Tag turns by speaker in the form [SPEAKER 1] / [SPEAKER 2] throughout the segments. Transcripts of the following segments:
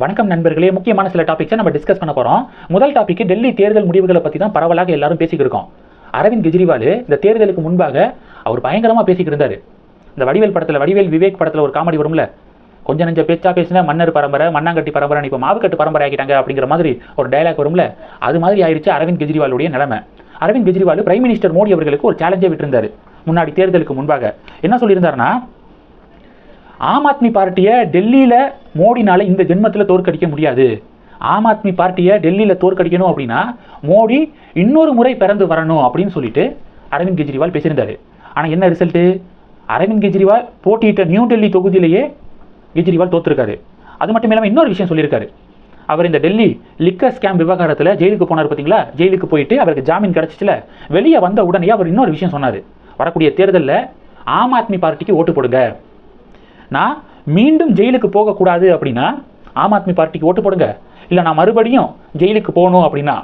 [SPEAKER 1] வணக்கம் நண்பர்களே. முக்கியமான சில டாபிக்ஸை நம்ம டிஸ்கஸ் பண்ண போகிறோம் முதல் டாபிக் டெல்லி தேர்தல் முடிவுகளை பற்றி தான் பரவலாக எல்லாரும் பேசிக்கிட்டு இருக்கோம். அரவிந்த் கெஜ்ரிவால் இந்த தேர்தலுக்கு முன்பாக அவர் பயங்கரமாக பேசிக்கிட்டு இருந்தார். இந்த வடிவேல் படத்தில் வடிவேல் விவேக் படத்தில் ஒரு காமெடி வரும்ல? கொஞ்சம் நெஞ்ச பேச்சா பேசின மன்னர் பரம்பரை மண்ணாங்கட்டி பரம்பரை இப்போ மாவுக்கட்டு பரம்பரை ஆக்கிட்டாங்க அப்படிங்கிற மாதிரி ஒரு டயலாக் வரும்ல? அது மாதிரி ஆயிடுச்சு அரவிந்த் கெஜ்ரிவாலுடைய நிலைமை. அரவிந்த் கெஜ்ரிவால் பிரைம் மினிஸ்டர் மோடி அவர்களுக்கு ஒரு சேலஞ்சை விட்டுருந்தார். முன்னாடி தேர்தலுக்கு முன்பாக. என்ன சொல்லியிருந்தாருன்னா ஆம் ஆத்மி பார்ட்டியை டெல்லியில் மோடினால் இந்த ஜென்மத்தில் தோற்கடிக்க முடியாது. ஆம் ஆத்மி பார்ட்டியை டெல்லியில் தோற்கடிக்கணும் அப்படின்னா மோடி இன்னொரு முறை பிறந்து வரணும் அப்படின்னு சொல்லிட்டு அரவிந்த் கெஜ்ரிவால் பேசியிருந்தாரு. ஆனால் என்ன ரிசல்ட்டு அரவிந்த் கெஜ்ரிவால் போட்டியிட்ட நியூ டெல்லி தொகுதியிலேயே கெஜ்ரிவால் தோற்றுருக்காரு அது மட்டும் இல்லாமல் இன்னொரு விஷயம் சொல்லியிருக்காரு. அவர் இந்த டெல்லி லிக்கர் ஸ்கேம் விவகாரத்தில் ஜெயிலுக்கு போனார் பார்த்தீங்களா ஜெயிலுக்கு போயிட்டு அவருக்கு ஜாமீன் கிடச்சிச்சுல வெளியே வந்த உடனே அவர் இன்னொரு விஷயம் சொன்னார். வரக்கூடிய தேர்தலில் ஆம் ஆத்மி பார்ட்டிக்கு ஓட்டு போடுங்க. நான் மீண்டும் ஜெயிலுக்கு போகக்கூடாது அப்படின்னா ஆம் ஆத்மி பார்ட்டிக்கு ஓட்டு போடுங்க. இல்லை நான் மறுபடியும் ஜெயிலுக்கு போகணும் அப்படின்னா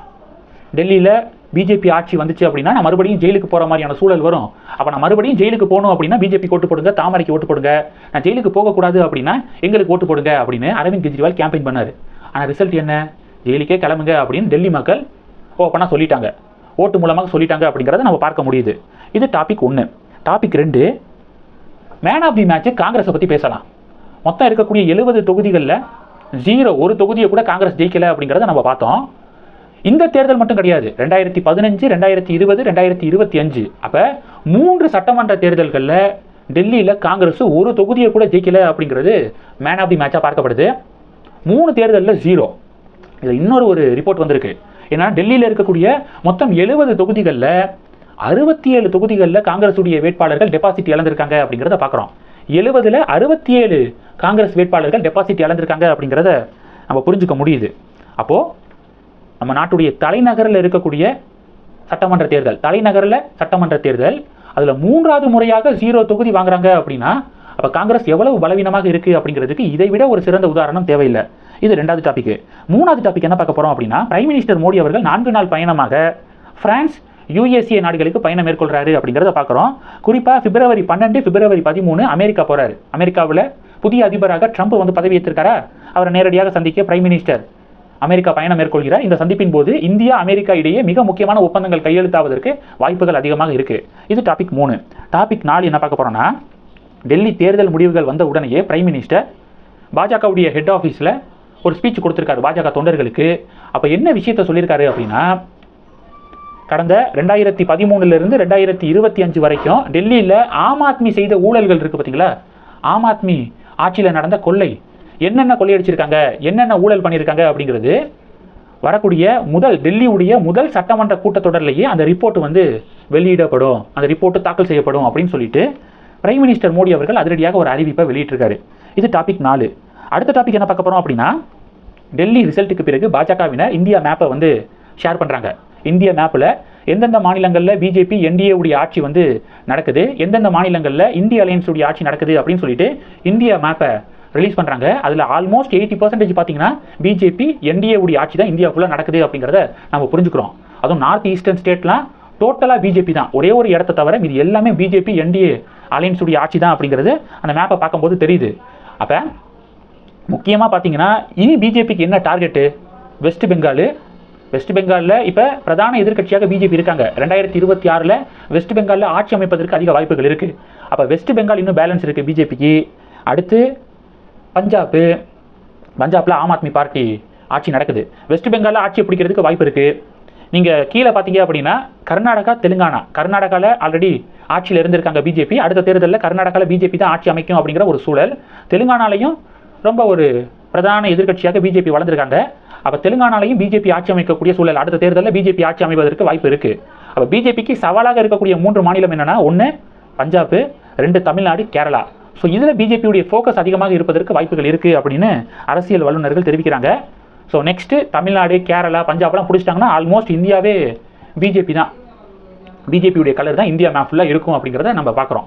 [SPEAKER 1] டெல்லியில் பிஜேபி ஆட்சி வந்துச்சு அப்படின்னா நான் மறுபடியும் ஜெயிலுக்கு போகிற மாதிரியான சூழல் வரும். அப்போ நான் மறுபடியும் ஜெயிலுக்கு போகணும் அப்படின்னா பிஜேபி ஓட்டு போடுங்க தாமரைக்கு ஓட்டு போடுங்க. நான் ஜெயிலுக்கு போகக்கூடாது அப்படின்னா எங்களுக்கு ஓட்டு போடுங்க அப்படின்னு அரவிந்த் கெஜ்ரிவால் கேம்பெயின் பண்ணார். ஆனால் ரிசல்ட் என்ன? ஜெயிலுக்கே கிளம்புங்க அப்படின்னு டெல்லி மக்கள் ஓப்பனாக சொல்லிட்டாங்க. ஓட்டு மூலமாக சொல்லிட்டாங்க அப்படிங்கிறத நம்ம பார்க்க முடியுது. இது டாபிக் ஒன்று டாபிக் ரெண்டு மேன் ஆஃப் தி மேட்ச் காங்கிரஸை பற்றி பேசலாம். மொத்தம் இருக்கக்கூடிய எழுபது தொகுதிகளில் ஜீரோ ஒரு தொகுதியை கூட காங்கிரஸ் ஜெயிக்கலை அப்படிங்கிறத நம்ம பார்த்தோம். இந்த தேர்தல் மட்டும் கிடையாது. ரெண்டாயிரத்தி பதினஞ்சு ரெண்டாயிரத்தி இருபது ரெண்டாயிரத்தி இருபத்தி அஞ்சு. அப்போ மூன்று சட்டமன்ற தேர்தல்களில் டெல்லியில் காங்கிரஸ் ஒரு தொகுதியை கூட ஜெயிக்கலை அப்படிங்கிறது மேன் ஆஃப் தி மேட்சாக பார்க்கப்படுது. மூணு தேர்தலில் ஜீரோ இதில் இன்னொரு ஒரு ரிப்போர்ட் வந்திருக்கு. ஏன்னா டெல்லியில் இருக்கக்கூடிய மொத்தம் எழுபது தொகுதிகளில் அறுபத்தி ஏழு தொகுதிகளில் காங்கிரஸுடைய வேட்பாளர்கள் டெபாசிட் இழந்திருக்காங்க அப்படிங்கிறத பார்க்குறோம் எழுபதில் அறுபத்தி ஏழு காங்கிரஸ் வேட்பாளர்கள் டெபாசிட் இழந்திருக்காங்க அப்படிங்கிறத நம்ம புரிஞ்சுக்க முடியுது. அப்போது நம்ம நாட்டுடைய தலைநகரில் இருக்கக்கூடிய சட்டமன்ற தேர்தல் தலைநகரில் சட்டமன்ற தேர்தல் அதில் மூன்றாவது முறையாக ஜீரோ தொகுதி வாங்குறாங்க அப்படின்னா அப்போ காங்கிரஸ் எவ்வளவு பலவீனமாக இருக்குது அப்படிங்கிறதுக்கு இதை விட ஒரு சிறந்த உதாரணம் தேவையில்லை. இது ரெண்டாவது டாபிக் மூணாவது டாபிக் என்ன பார்க்க போகிறோம் அப்படின்னா பிரைம் மினிஸ்டர் மோடி அவர்கள் நான்கு நாள் பயணமாக பிரான்ஸ் யுஎஸ்ஏ நாடுகளுக்கு பயணம் மேற்கொள்கிறாரு அப்படிங்கிறத பார்க்குறோம். குறிப்பாக பிப்ரவரி பன்னெண்டு பிப்ரவரி பதிமூணு அமெரிக்கா போகிறாரு அமெரிக்காவில் புதிய அதிபராக ட்ரம்ப் வந்து பதவியேற்றிருக்காரா அவரை நேரடியாக சந்திக்க பிரைம் மினிஸ்டர் அமெரிக்கா பயணம் மேற்கொள்கிறார். இந்த சந்திப்பின் போது இந்தியா அமெரிக்கா இடையே மிக முக்கியமான ஒப்பந்தங்கள் கையெழுத்தாவதற்கு வாய்ப்புகள் அதிகமாக இருக்குது இது டாபிக் மூணு. டாபிக் நாலு என்ன பார்க்க போகிறோன்னா டெல்லி தேர்தல் முடிவுகள் வந்த உடனேயே பிரைம் மினிஸ்டர் பாஜகவுடைய ஹெட் ஆஃபீஸில் ஒரு ஸ்பீச் கொடுத்துருக்காரு. பாஜக தொண்டர்களுக்கு. அப்போ என்ன விஷயத்த சொல்லியிருக்காரு அப்படின்னா கடந்த ரெண்டாயிரத்தி பதிமூணுலேருந்து ரெண்டாயிரத்தி இருபத்தி அஞ்சு வரைக்கும் டெல்லியில் ஆம் ஆத்மி செய்த ஊழல்கள் இருக்குது பார்த்தீங்களா ஆம் ஆத்மி ஆட்சியில் நடந்த கொள்ளை. என்னென்ன கொள்ளையடிச்சிருக்காங்க? என்னென்ன ஊழல் பண்ணியிருக்காங்க அப்படிங்கிறது வரக்கூடிய முதல் டெல்லியுடைய முதல் சட்டமன்ற கூட்டத்தொடர்லேயே அந்த ரிப்போர்ட் வந்து வெளியிடப்படும். அந்த ரிப்போர்ட் தாக்கல் செய்யப்படும் அப்படின்னு சொல்லிட்டு பிரைம் மினிஸ்டர் மோடி அவர்கள் அதிரடியாக ஒரு அறிவிப்பை வெளியிட்டிருக்காரு. இது டாபிக் நாலு. அடுத்த டாபிக் என்ன பார்க்க போகிறோம் அப்படின்னா டெல்லி ரிசல்ட்டுக்கு பிறகு பாஜகவினர் இந்தியா மேப்பை வந்து ஷேர் பண்ணுறாங்க இந்திய மேப்பில் எந்தெந்த மாநிலங்களில் பிஜேபி என்டிஏவுடைய ஆட்சி வந்து நடக்குது எந்தெந்த மாநிலங்களில் இந்திய அலையன்ஸுடைய ஆட்சி நடக்குது அப்படின்னு சொல்லிட்டு இந்திய மேப்பை ரிலீஸ் பண்ணுறாங்க அதில் ஆல்மோஸ்ட் எயிட்டி பர்சன்டேஜ் பார்த்தீங்கன்னா பிஜேபி என்டிஏவுடைய ஆட்சி தான் இந்தியாவுக்குள்ளே நடக்குது அப்படிங்கிறத நம்ம புரிஞ்சுக்கிறோம். அதுவும் நார்த் ஈஸ்டர்ன் ஸ்டேட்லாம் டோட்டலாக பிஜேபி தான். ஒரே ஒரு இடத்த தவிர இது எல்லாமே பிஜேபி என்டிஏ அலையன்ஸுடைய ஆட்சி தான் அப்படிங்கிறது அந்த மேப்பை பார்க்கும்போது தெரியுது. அப்போ முக்கியமாக பார்த்தீங்கன்னா இனி பிஜேபிக்கு என்ன டார்கெட்டு வெஸ்ட் பெங்காலு வெஸ்ட் பெங்காலில் இப்போ பிரதான எதிர்க்கட்சியாக பிஜேபி இருக்காங்க. ரெண்டாயிரத்தி இருபத்தி ஆறில் வெஸ்ட் பெங்காலில் ஆட்சி அமைப்பதற்கு அதிக வாய்ப்புகள் இருக்குது அப்போ வெஸ்ட் பெங்கால் இன்னும் பேலன்ஸ் இருக்குது பிஜேபிக்கு அடுத்து பஞ்சாப்பு பஞ்சாபில் ஆம் ஆத்மி பார்ட்டி ஆட்சி நடக்குது. வெஸ்ட் பெங்காலில் ஆட்சியை பிடிக்கிறதுக்கு வாய்ப்பு இருக்குது நீங்கள் கீழே பார்த்தீங்க அப்படின்னா கர்நாடகா தெலுங்கானா. கர்நாடகாவில் ஆல்ரெடி ஆட்சியில் இருந்திருக்காங்க பிஜேபி அடுத்த தேர்தலில் கர்நாடகாவில் பிஜேபி தான் ஆட்சி அமைக்கும் அப்படிங்கிற ஒரு சூழல். தெலுங்கானாலையும் ரொம்ப ஒரு பிரதான எதிர்க்கட்சியாக பிஜேபி வளர்ந்துருக்காங்க. அப்போ தெலுங்கானாலையும் பிஜேபி ஆட்சி அமைக்கக்கூடிய சூழல் அடுத்த தேர்தலில் பிஜேபி ஆட்சி அமைவதற்கு வாய்ப்பு இருக்குது அப்போ பிஜேபிக்கு சவாலாக இருக்கக்கூடிய மூன்று மாநிலம் என்னென்னா ஒன்று பஞ்சாப் ரெண்டு தமிழ்நாடு கேரளா. ஸோ இதில் பிஜேபியுடைய ஃபோக்கஸ் அதிகமாக இருப்பதற்கு வாய்ப்புகள் இருக்குது அப்படின்னு அரசியல் வல்லுநர்கள் தெரிவிக்கிறாங்க. ஸோ நெக்ஸ்ட்டு தமிழ்நாடு கேரளா பஞ்சாப்லாம் பிடிச்சிட்டாங்கன்னா ஆல்மோஸ்ட் இந்தியாவே பிஜேபி தான். பிஜேபியுடைய கலர் தான் இந்தியா மேப் ஃபுல்லாக இருக்கும் அப்படிங்கிறத நம்ம பார்க்குறோம்